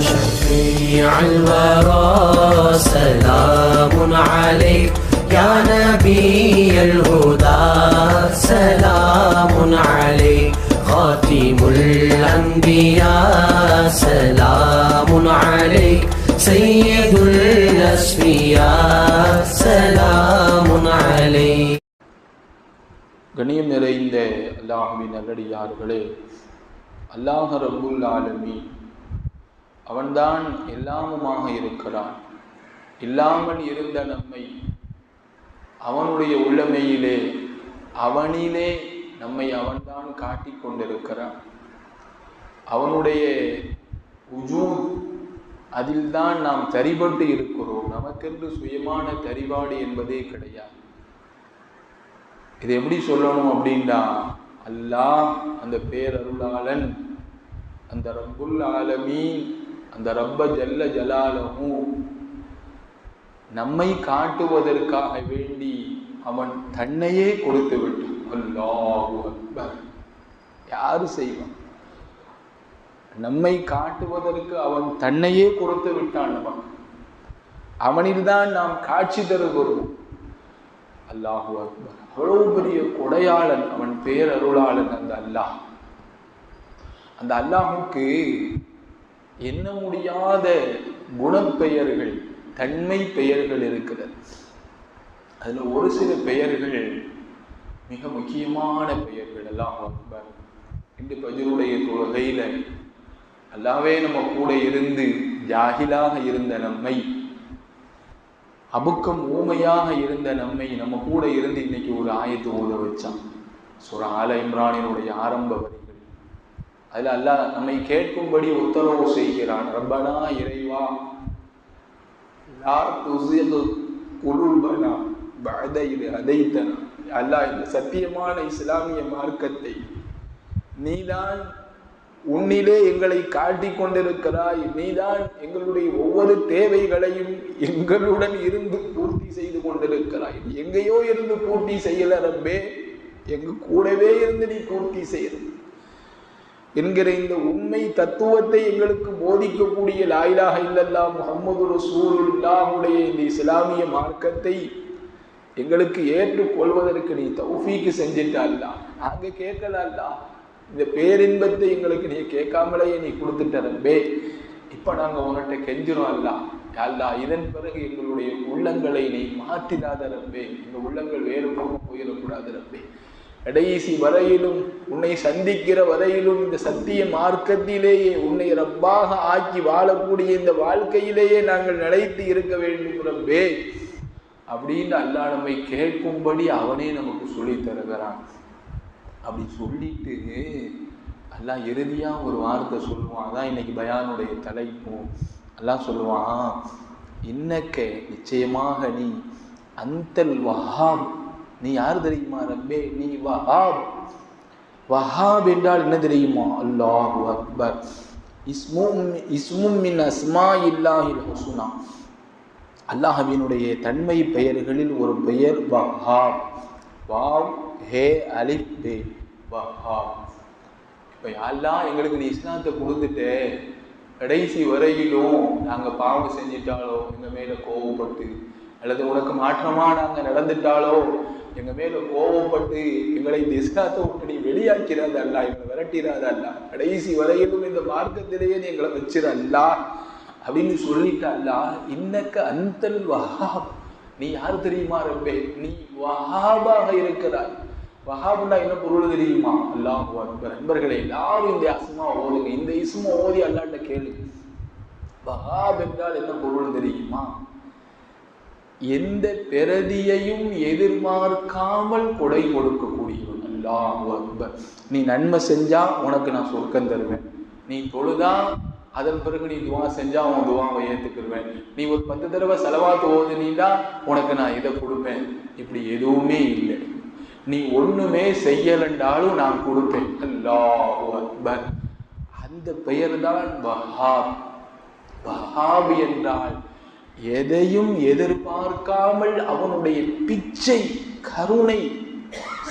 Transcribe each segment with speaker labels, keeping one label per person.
Speaker 1: شفيع الورى سلام عليك يا نبي الهدى سلام عليك خاتم الأنبياء سلام عليك سيد الأسفياء سلام عليك
Speaker 2: கண்ணியம் நிறைந்த அல்லாஹுவின் நல்லடியார்களே அல்லாஹ் ரப்புல் ஆலமி அவன்தான் எல்லாமுமாக இருக்கிறான். இல்லாமல் இருந்த நம்மை அவனுடைய உள்ளமையிலே அவனிலே நம்மை அவன்தான் காட்டிக் கொண்டிருக்கிறான். அவனுடைய உஜூ அதில்தான் நாம் தரிபட்டு இருக்கிறோம். நமக்கென்று சுயமான தரிபாடு என்பதே கிடையாது. இது எப்படி சொல்லணும் அப்படின்னா அல்லாஹ் அந்த பேரருளாளன் அந்த ரங்குல் ஆலமீன் அந்த ரப்ப ஜல்ல ஜலாலமும் நம்மை காட்டுவதற்காக வேண்டி அவன் தன்னையே கொடுத்து விட்டான். அல்லாஹு அக்பர். யாரு செய்வான்? நம்மை காட்டுவதற்கு அவன் தன்னையே கொடுத்து விட்டான் நமக்கு. அவனில்தான் நாம் காட்சி தருகிறோம். அல்லாஹு அக்பர். அவ்வளவு பெரிய கொடையாளன் அவன் பேரருளாளன் அந்த அல்லாஹ். அந்த அல்லாஹுக்கு எண்ண முடியாத குணப்பெயர்கள் தன்மை பெயர்கள் இருக்கிறது. அதுல ஒரு சில பெயர்கள் மிக முக்கியமான பெயர்கள் எல்லாம் ரொம்ப இன்று பஜருடைய தொழுகையில அல்லாவே நம்ம கூட இருந்து ஜாகிலாக இருந்த நம்மை அபுக்கம் ஊமையாக இருந்த நம்மை நம்ம கூட இருந்து இன்னைக்கு ஒரு ஆயத்து ஓத வச்சான். சுர ஆல இம்ரானினுடைய ஆரம்ப வரி. அதுல அல்லாஹ் நம்மை கேட்கும்படி உத்தரவு செய்கிறான். ரப்பனா இறைவா லா துஸிகு குலூபனா பஅத இது அதைத்தனா அல்லாஹ் இந்த சத்தியமான இஸ்லாமிய மார்க்கத்தை நீதான் உன்னிலே எங்களை காட்டி கொண்டிருக்கிறாய். நீதான் எங்களுடைய ஒவ்வொரு தேவைகளையும் எங்களுடன் இருந்து பூர்த்தி செய்து கொண்டிருக்கிறாய். எங்கேயோ இருந்து பூர்த்தி செய்யல ரப்பே. எங்க கூடவே இருந்து நீ பூர்த்தி செய்யறது என்கிற இந்த உண்மை தத்துவத்தை எங்களுக்கு போதிக்கக்கூடிய லாயிலாக இல்லல்லா முகமது ரசூலுல்லாஹுடைய இந்த இஸ்லாமிய மார்க்கத்தை எங்களுக்கு ஏற்றுக்கொள்வதற்கு நீ தௌஃபீக்கு செஞ்சிட்ட அல்லா? நாங்க கேட்கல அல்லா. இந்த பேரின்பத்தை எங்களுக்கு நீ கேட்காமலேயே நீ கொடுத்துட்ட ரப்பே. இப்ப நாங்க உன்கிட்ட கெஞ்சிரும் அல்லா. அல்லா இதன் பிறகு எங்களுடைய உள்ளங்களை நீ மாற்றிடாத ரப்பே. இந்த உள்ளங்கள் வேறு பக்கம் போயிடக்கூடாது ரப்பே. கடைசி வரையிலும் உன்னை சந்திக்கிற வரையிலும் இந்த சத்திய மார்க்கத்திலேயே உன்னை ரப்பாக ஆக்கி வாழக்கூடிய இந்த வாழ்க்கையிலேயே நாங்கள் நிலைத்து இருக்க வேண்டும் ரப்பே. அப்படின்னு அல்லா நம்மை கேட்கும்படி அவனே நமக்கு சொல்லி தருகிறான். அப்படி சொல்லிட்டு எல்லாம் இறுதியா ஒரு வார்த்தை சொல்லுவான். அதான் இன்னைக்கு பயானுடைய தலைப்பும் எல்லாம் சொல்லுவான் இன்னக்க நிச்சயமாக நீ அந்தல் வஹாப் நீ யார் தெரியுமா ரப்பே? நீ வஹாப். வஹாப் என்றால் என்ன தெரியுமா? அல்லாஹு அக்பர். இஸ்மும் இஸ்மும் மின் அஸ்மா இல்லாஹில் ஹுசுனா அல்லாஹவினுடைய தன்மை பெயர்களில் ஒரு பெயர் வஹாப். வாவ் ஹே அலிப் பே. வஹாப். இப்போ யாரெல்லாம் எங்களுக்கு நீ இஸ்லாத்தை கொடுத்துட்டு கடைசி வரையிலும் நாங்கள் பாவம் செஞ்சிட்டாலோ எங்கள் மேலே கோவப்பட்டு அல்லது உனக்கு மாற்றமாக நாங்கள் நடந்துட்டாலோ எங்கள் மேலே கோபப்பட்டு எங்களை இந்த இஸ்லாத்தை விட்டு நீ வெளியாக்கிறாத அல்ல எங்களை விரட்டிடாத அல்ல. கடைசி வரையிலும் இந்த மார்க்கத்திலேயே நீ எங்களை வச்சிடல்ல அப்படின்னு சொல்லிட்டா அல்லா இன்னக்க அந்தல் வஹாப். நீ யார் தெரியுமா ரப்பே? நீ வஹாபாக இருக்கிறாய். வஹாபுண்டா என்ன பொருள் தெரியுமா? அல்லாஹ் அக்பர். நண்பர்களே எல்லாரும் இந்த அஸ்மா ஓதுங்க. இந்த இசுமா ஓதி அல்லாட்ட கேளு. வஹாப் என்றால் என்ன பொருள் தெரியுமா? எந்த பிரதியையும் எதிர்பார்க்காமல் கொடை கொடுக்கக்கூடியவன். அல்லாஹ் அக்பர். நீ நன்மை செஞ்சா உனக்கு நான் சொர்க்கம் தருவேன். நீ தொழுதா அதன் பிறகு நீ துவா செஞ்சா உன் துவாவை ஏற்றுக்கிடுவேன் நீ ஒரு பத்து தடவை செலவாத்து ஓதுனீண்டா உனக்கு நான் இதை கொடுப்பேன். இப்படி எதுவுமே இல்லை. நீ ஒண்ணுமே செய்யலண்டாலும் நான் கொடுப்பேன். அல்லாஹ் அக்பர். அந்த பெயர் தான் பஹாப் பஹாப் என்றால் எதையும் எதிர்பார்க்காமல் அவனுடைய பிச்சை கருணை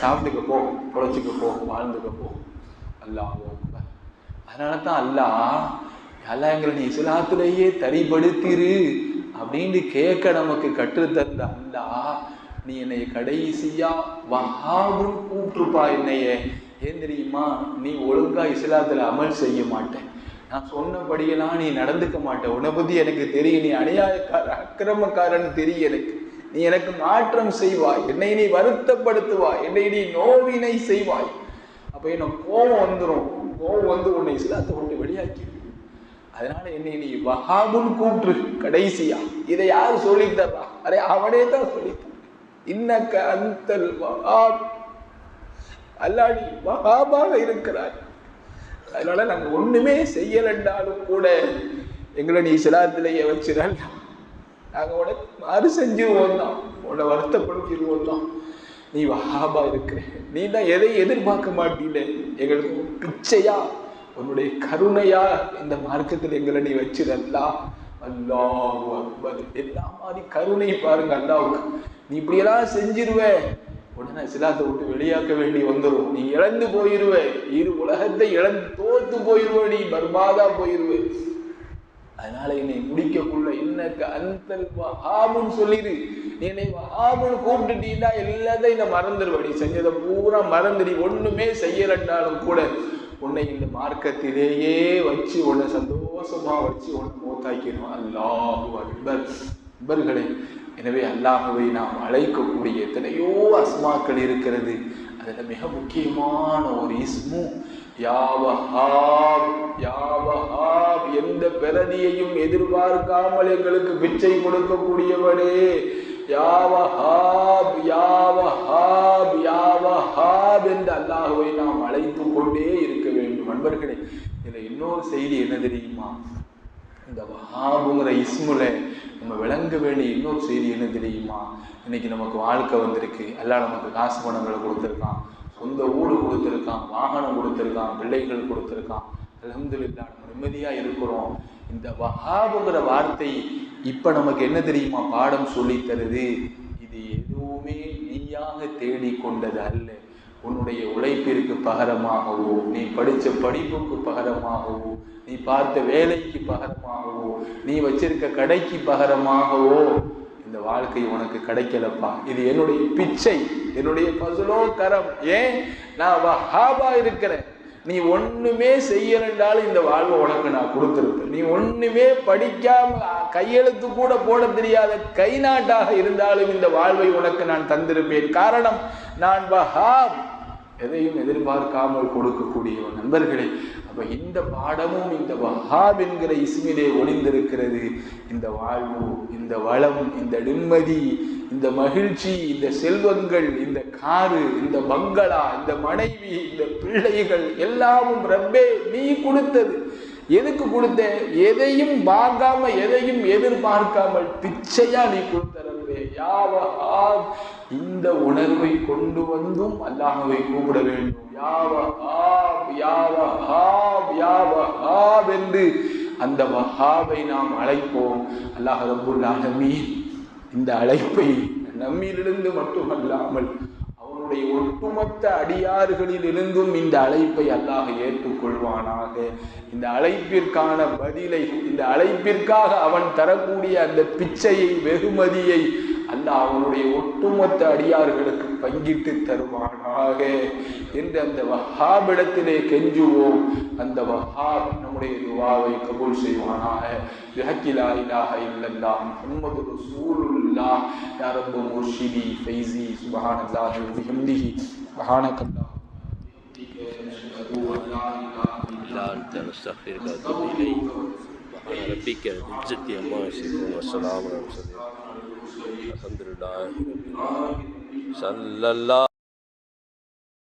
Speaker 2: சாப்பிட்டுக்க போ பொழைச்சிக்க போ வாழ்ந்துக்க போ. அல்லாஹ் அதனால தான் அல்லாஹ் எல்லாம் எங்களை நீ இஸ்லாத்திலேயே தரிபடுத்திரு அப்படின்னு கேட்க நமக்கு கற்றுத்தந்த அல்லா நீ என்னை கடைசியா வஹாபுன்னு கூப்பிட்டுருப்பா என்னைய. ஏன் தெரியுமா? நீ ஒழுங்கா இஸ்லாத்துல அமல் செய்ய மாட்டேன். நான் சொன்னபடியெல்லாம் நீ நடந்துக்க மாட்டேன். உன்னை எனக்கு தெரியும். நீ அநியாயக்கார அக்கிரமக்காரன் தெரியும் எனக்கு. நீ எனக்கு மாற்றம் செய்வாய். என்னை நீ வருத்தப்படுத்துவாய். என்னை நீ நோவினை செய்வாய். அப்ப என்ன கோபம் வந்துடும் கோபம் வந்து உன்னை இஸ்லாத்தை கொண்டு வெளியாக்கி அதனால என்னை நீ வஹாபுன்னு கூற்று கடைசியா. இதை யார் சொல்லித்தர்றா அரே அவனே தான் சொல்லித்தான் இன்னக்க அந்தல் வஹாப். அல்லாடி வஹாபாக இருக்கிறாய். அதனால நாங்க ஒண்ணுமே செய்யலண்டாலும் கூட எங்களை நீ சிலாத்திலேயே வச்சிடல் நாங்க உனக்கு மாறு செஞ்சிருவோம் தான். உன்னை வருத்தப்படுத்திடுவோம் தான். நீ வஹாபா இருக்கிற. நீ தான் எதை எதிர்பார்க்க மாட்டீங்க எங்களுக்கு பிச்சையா? உன்னுடைய கருணையா? இந்த மார்க்கத்தில் எங்களை நீ வச்சிடல்லா அல்லாஹ் எல்லா மாதிரி கருணை பாருங்க அல்லாவுக்கு. நீ இப்படியெல்லாம் செஞ்சிருவ. உடனே சிலாத்தை விட்டு வெளியாக்க வேண்டி வந்துடும் நீ இழந்து போயிருவ. இரு உலகத்தை இழந்து தோத்து போயிருவ. நீ பர்பாதா போயிருவ. அதனால என்னை முடிக்கக்குள்ள இன்னக்கு அந்தல் வஹாபுன்னு சொல்லிடு நீ என்னை வஹாபுன்னு கூப்பிட்டுட்டீங்கன்னா எல்லாத்தையும் இந்த மறந்துடுவ நீ செஞ்சதை பூரா மறந்துடி ஒண்ணுமே செய்யலட்டாலும் கூட உன்னை இந்த மார்க்கத்திலேயே வச்சு உன்னை சந்தோஷமா வச்சு உன்னை மூத்தாக்கிடுவான் அல்லாஹு அக்பர். அன்பர்களே எனவே அல்லாஹுவை நாம் அழைக்கக்கூடிய எத்தனையோ அஸ்மாக்கள் இருக்கிறது. அதில் மிக முக்கியமான ஒரு இஸ்மு யாவஹாப் யாவஹாப் எந்த பிரதியையும் எதிர்பார்க்காமல் எங்களுக்கு பிச்சை கொடுக்கக்கூடியவனே. யாவஹாப் யாவஹாப் யாவஹாப் என்று அல்லாஹுவை நாம் அழைத்து கொண்டே இருக்க வேண்டும். நண்பர்களே இதில் இன்னொரு செய்தி என்ன தெரியுமா? இந்த வஹாபுங்கிற இஸ்முல நம்ம விளங்க வேண்டிய இன்னொரு செய்தி என்ன தெரியுமா? இன்னைக்கு நமக்கு வாழ்க்கை வந்திருக்கு. எல்லாம் நமக்கு காசு பணங்களை கொடுத்துருக்கான். சொந்த ஊடு கொடுத்துருக்கான். வாகனம் கொடுத்துருக்கான். பிள்ளைகள் கொடுத்துருக்கான். அலமதுல்லா நம்ம இருக்கிறோம். இந்த வஹாபுங்கிற வார்த்தை இப்போ நமக்கு என்ன தெரியுமா? பாடம் சொல்லி தருது. இது எதுவுமே நீயாக தேடிக்கொண்டது அல்ல. உன்னுடைய உழைப்பிற்கு பகரமாகவோ நீ படித்த படிப்புக்கு பகரமாகவோ நீ பார்த்த வேலைக்கு பகரமாகவோ நீ வச்சிருக்க கடைக்கு பகரமாகவோ இந்த வாழ்க்கை உனக்கு கிடைக்கலப்பா. இது என்னுடைய பிச்சை என்னுடைய பசுலோ கரம். ஏன்? நான் வஹாபா இருக்கிறேன். நீ ஒண்ணுமே செய்யலன்றாலும் இந்த வாழ்வை உனக்கு நான் கொடுத்துருப்பேன். நீ ஒண்ணுமே படிக்காம கையெழுத்து கூட போட தெரியாத கை நாட்டாக இருந்தாலும் இந்த வாழ்வை உனக்கு நான் தந்திருப்பேன். காரணம் நான் வஹாப். எதையும் எதிர்பார்க்காமல் கொடுக்கக்கூடிய நண்பர்களே அப்போ இந்த பாடமும் இந்த வஹாப் என்கிற இஸ்மிலே ஒளிந்திருக்கிறது. இந்த வாழ்வு இந்த வளம் இந்த நிம்மதி இந்த மகிழ்ச்சி இந்த செல்வங்கள் இந்த காரு இந்த பங்களா இந்த மனைவி இந்த பிள்ளைகள் எல்லாமும் ரப்பே நீ கொடுத்தது. எதுக்கு கொடுத்த? எதையும் வாங்காம எதையும் எதிர்பார்க்காமல் பிச்சையா நீ கொடுத்த ரப்பே யாவஹாப் இந்த உணர்வை கொண்டு வந்தும் அல்லாஹ்வை கூப்பிட வேண்டும். யாவஹாப் யாவஹாப் யாவஹாப் என்று அந்த வஹாபை நாம் அழைப்போம். அல்லாஹ் ரபுல் ஆலமீன் இந்த அழைப்பை நம்மிலிருந்து மட்டுமல்லாமல் அவனுடைய ஒட்டுமொத்த அடியார்களில் இருந்தும் இந்த அழைப்பை அல்லாஹ் ஏற்றுக்கொள்வானாக. இந்த அழைப்பிற்கான பதிலை இந்த அழைப்பிற்காக அவன் தரக்கூடிய அந்த பிச்சையை வெகுமதியை அல்லாஹ் அவனுடைய ஒட்டுமொத்த அடியார்களுக்கு பங்கிட்டு தருவானாக என்று அந்த வஹாபிடத்திலே கெஞ்சுவோம் அந்த வஹாப் நம்முடைய துவாவை கபூல் செய்வானாக பிஹக்கிலா இலாஹ இல்லல்லாஹ் முஹம்மது ரசூலுல்லாஹ் யா ரப்பு முர்ஷிதி ஃபைசி சுப்ஹானல்லாஹி வ பிஹம்திஹி சுப்ஹானக்கல்லாஹ்
Speaker 3: لا أنت نستغفرك ونتوب إليك سبحان ربك رب العزة عما يصفون والسلام على المرسلين الحمد صلی اللہ